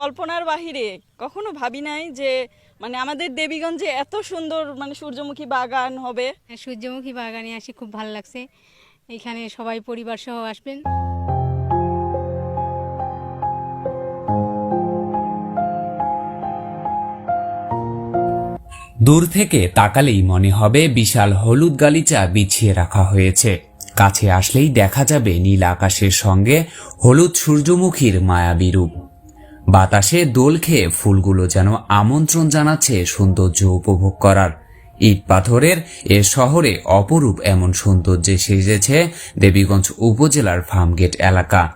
কল্পনার বাহিরে কখনো ভাবি নাই যে মানে আমাদের দেবীগঞ্জে এত সুন্দর মানে সূর্যমুখী বাগান হবে। হ্যাঁ, সূর্যমুখী বাগানে আসি খুব ভালো লাগছে। এখানে সবাই পরিবার সহ আসবেন। দূর থেকে তাকালেই মনে হবে বিশাল হলুদ গালিচা বিছিয়ে রাখা হয়েছে। কাছে আসলেই দেখা যাবে নীল আকাশের সঙ্গে হলুদ সূর্যমুখীর মায়াবী রূপ। বাতাসে দোল খেয়ে ফুলগুলো যেন আমন্ত্রণ জানাচ্ছে সৌন্দর্য উপভোগ করার। ইট পাথরের এ শহরে অপরূপ এমন সৌন্দর্যে সেজেছে দেবীগঞ্জ উপজেলার ফার্মগেট এলাকা।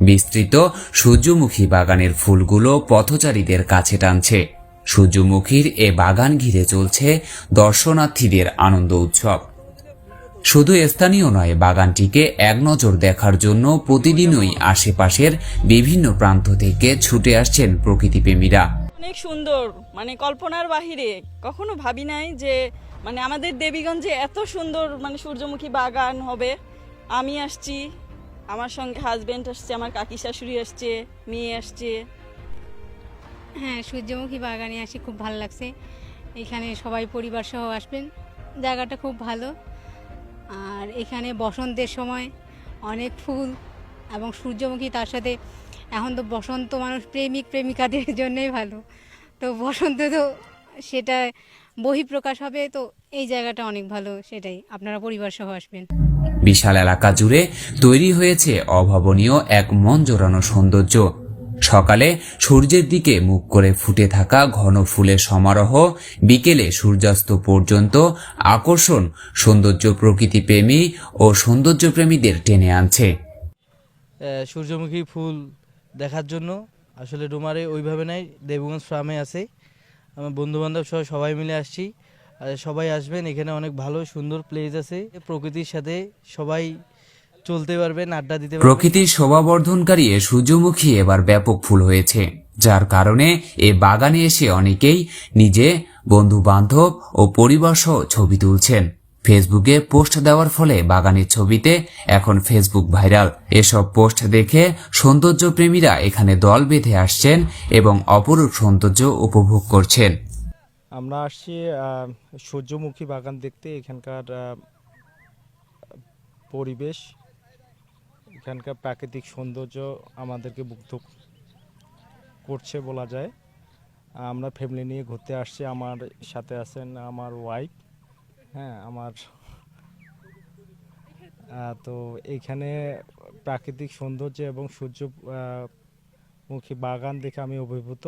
বিস্তৃত সূর্যমুখী বাগানের ফুলগুলো পথচারীদের কাছে টানছে। সূর্যমুখীর এ বাগান ঘিরে চলছে দর্শনার্থীদের আনন্দ উৎসব। শুধু স্থানীয় নয় বাগানটিকে এক নজর দেখার জন্য প্রতিদিনই আশেপাশের বিভিন্ন প্রান্ত থেকে ছুটে আসছেন প্রকৃতিপ্রেমীরা। অনেক সুন্দর মানে কল্পনার বাহিরে। কখনো ভাবি নাই যে মানে আমাদের দেবীগঞ্জে এত সুন্দর মানে সূর্যমুখী বাগান হবে। আমি আসছি আমার সঙ্গে হাজবেন্ড আসছে আমার কাকি শাশুড়ি আসছে মেয়ে আসছে। হ্যাঁ সূর্যমুখী বাগানে আসি খুব ভালো লাগছে। এখানে সবাই পরিবার সহ আসবেন। জায়গাটা খুব ভালো। আর এখানে বসন্তের সময় অনেক ফুল এবং সূর্যমুখী তার সাথে, এখন তো বসন্ত মানুষ প্রেমিক প্রেমিকাদের জন্যই ভালো। তো বসন্ত তো সেটা বহিঃপ্রকাশ হবে, তো এই জায়গাটা অনেক ভালো সেটাই। আপনারা পরিবার সহ আসবেন। বিশাল এলাকা জুড়ে তৈরি হয়েছে অভাবনীয় এক মন জোড়ানো সৌন্দর্য। সকালে সূর্যের দিকে মুখ করে ফুটে থাকা ঘন ফুলের সমারোহ, বিকেলে সূর্যাস্ত পর্যন্ত আকর্ষণ সৌন্দর্য প্রকৃতিপ্রেমী ও সৌন্দর্যপ্রেমীদের টেনে আনছে। সূর্যমুখী ফুল দেখার জন্য আসলে ডোমারে ওইভাবে নাই, দেবগঞ্জ ফার্মে আছে। আমার বন্ধু বান্ধব সহ সবাই মিলে আসছি। আর সবাই আসবেন, এখানে অনেক ভালো সুন্দর প্লেস আছে। প্রকৃতির সাথে সবাই চলতে পারবেন আড্ডা দিতে প্রকৃতির শোভাবর্ধনকারী এ সূর্যমুখী এবার ব্যাপক ফুল হয়েছে যার কারণে এ বাগানে এসে অনেকেই নিজে বন্ধু বান্ধব ও পরিবার সহ ছবি তুলছেন। ফেসবুকে পোস্ট দেওয়ার ফলে বাগানের ছবিতে এখন ফেসবুক ভাইরাল। এসব পোস্ট দেখে সৌন্দর্যপ্রেমীরা এখানে দল বেঁধে আসছেন এবং অপরূপ সৌন্দর্য উপভোগ করছেন। আমরা আসছি আহ, সূর্যমুখী বাগান দেখতে এখানকার পরিবেশ। এখানকার প্রাকৃতিক সৌন্দর্য আমাদেরকে মুগ্ধ করছে বলা যায়। আমরা ফ্যামিলি নিয়ে ঘুরতে আসছি, আমার সাথে আছেন আমার ওয়াইফ হ্যাঁ আমার তো এইখানে প্রাকৃতিক সৌন্দর্য এবং সূর্যমুখী বাগান দেখে আমি অভিভূত।